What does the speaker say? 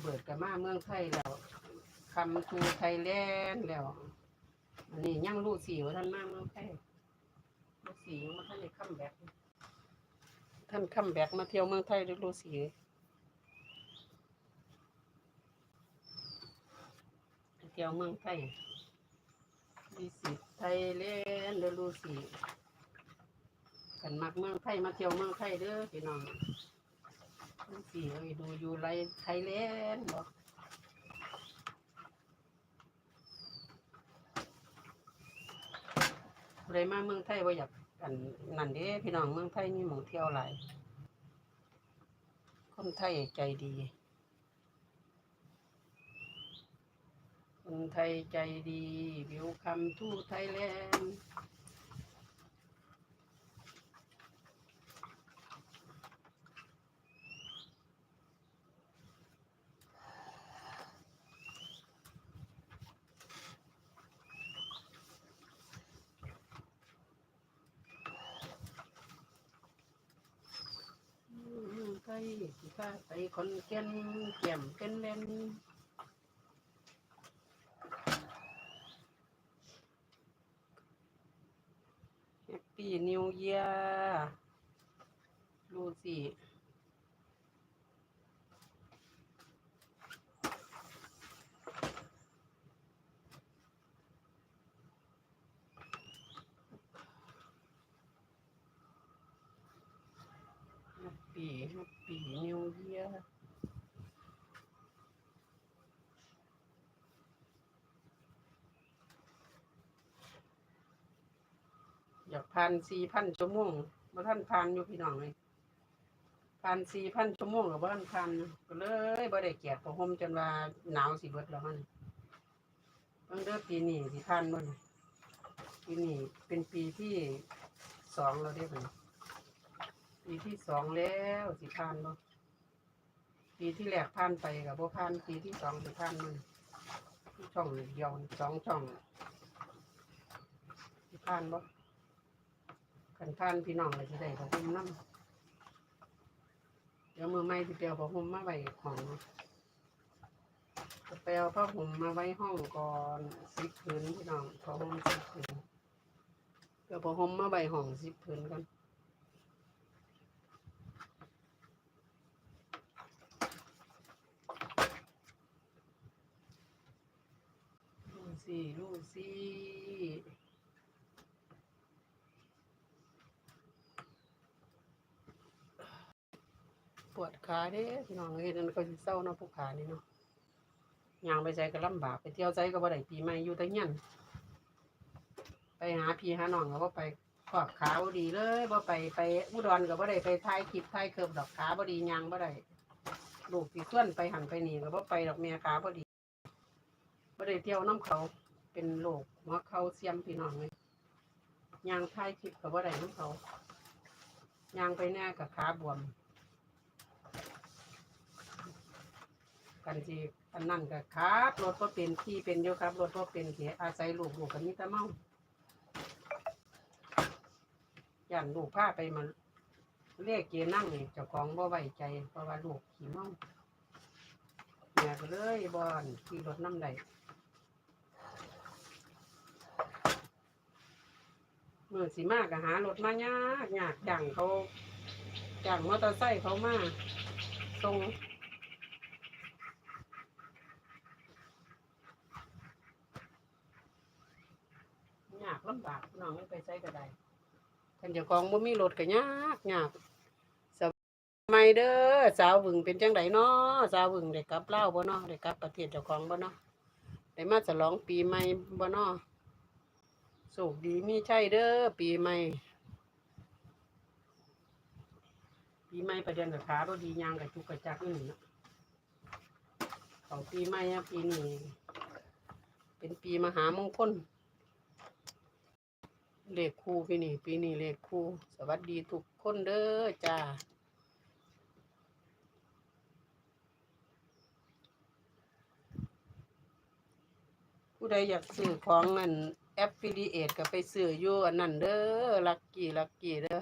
เบิร์ดกับมาเมืองไทยแล้วคำทูไทยแลนด์แล้ว อันนี้ยังรู้สีว่าท่านมาเมืองไทยรู้สีมาท่านได้คัมแบ็กท่านคัมแบ็กมาเที่ยวเมืองไทยด้วยรู้สีเที่ยวเมืองไทยมีสีไทยแลนด์ด้วยรู้สีกันมักเมืองไทยมาเที่ยวเมืองไทยเด้อพี่น้อง สีเอ้ยดูอยู่ไรไทยแลนด์บอกผู้ใดมาเมืองไทยว่าอยากกันนั่นเด้พี่น้องเมืองไทยมีหมองเที่ยวหลายคนไทยใจดี คนไทยใจดีวิวคำทูไทยแลนด์เมืองไทย สิพาไปคนเก่นเกี่ยมเก่นเล่นแฮปปี้นิวเยียร์ดูสิ ปปี้แฮปปี้นิวเยียร์อยากพันสี่พันชั่วโมงมาท่านพันอยู่พี่น้องเลยพันสี่พันชั่วโมงกับว่าท่านพันก็เลยบ่ได้เกียกผ้าห่มจนว่าหนาวสิเบิดแล้วมันเพิ่งเด้อปีนี้สิพันมันปีนี้เป็นปีที่สองเราได้ไหม ปีที่สองแล้วสิผ่านบ่ปีที่แรกผ่านไปกับบ่ผ่านปีที่สองสิผ่านมันช่องเดียวสองช่องสิผ่านบ่คันผ่านพี่น้องเลยจะได้ของผมน้ำเดี๋ยวมือไม่ที่เปียวของผมมาไว้ของจะไปเอาผ้าห่มมาไว้ห้องก่อนสิบผืนพี่น้องผ้าห่มสิบผืนเดี๋ยวผ้าห่มมาไว้ห้องสิบผืนกัน ลู ซี่ลูซี่ปวดขาเด้พี่น้องเอ้ยนั่นก็สิเศร้าเนาะพวกขานี่เนาะย่างไปใจก็ลำบากไปเที่ยวใจก็บ่ได้ปีใหม่อยู่แต่เงี้ยนไปหาพี่หาน้องก็บ่ไปขอบขาบ่ดีเลยบ่ไปไปอุดรก็บ่ได้ไปถ่ายคลิปถ่ายเคิบดอกขาบ่ดีย่างบ่ได้ลูกสิส่วนไปหันไปนี่ก็บ่ไปดอกแม่ขาบ่ดี บ่ได้เที่ยวน้ำเขาเป็นโรคหัวเขาเสียมพี่น้องเลยยางท้ายคลิปกับบ่ได้น้ำเขายางไปแน่กับขาบวม กันที่อันนั่นกับครับรถก็เป็นที่เป็นอยู่ครับรถก็เป็นเสียอาศัยลูกลูกกันนี่ตะเมาอย่านลูกพาไปมันเรียกเกียนั่งนี่เจ้าของบ่ไว้ใจ เพราะว่าลูกขี่เมาแม่ก็เลยบอนขี่รถน้ำใด อสีมากก็หารถมายากยากจังเขาจังมอเตอร์ไซค์เขามาตรงยากลำบากน้องไม่ไปใช้ก็ได้ท่านเจ้าของบ่มีรถก็ยากยากสมัยเด้อสาววึงเป็นจังไดเนาะสาววึงได้กลับเล่าบ่เนาะได้กลับประเทศเจ้าของบ่เนาะได้มาฉลองปีใหม่บ่เนาะ สุขดีมีใช่เด้อปีใหม่ ปีใหม่ประเด็นกับขาเราดียางกับจุกกระจักนี่นะของปีใหม่อะปีนี้เป็นปีมหามงคลเลขคู่ปีนี้ปีนี้เลขคู่ สวัสดีทุกคนเด้อจ้าผู้ใดอยากซื้อของนั่น แอฟฟิลิเอตก็ไปซื้ออยู่อันนั้นเด้อลักกี้ลักกี้เด้อ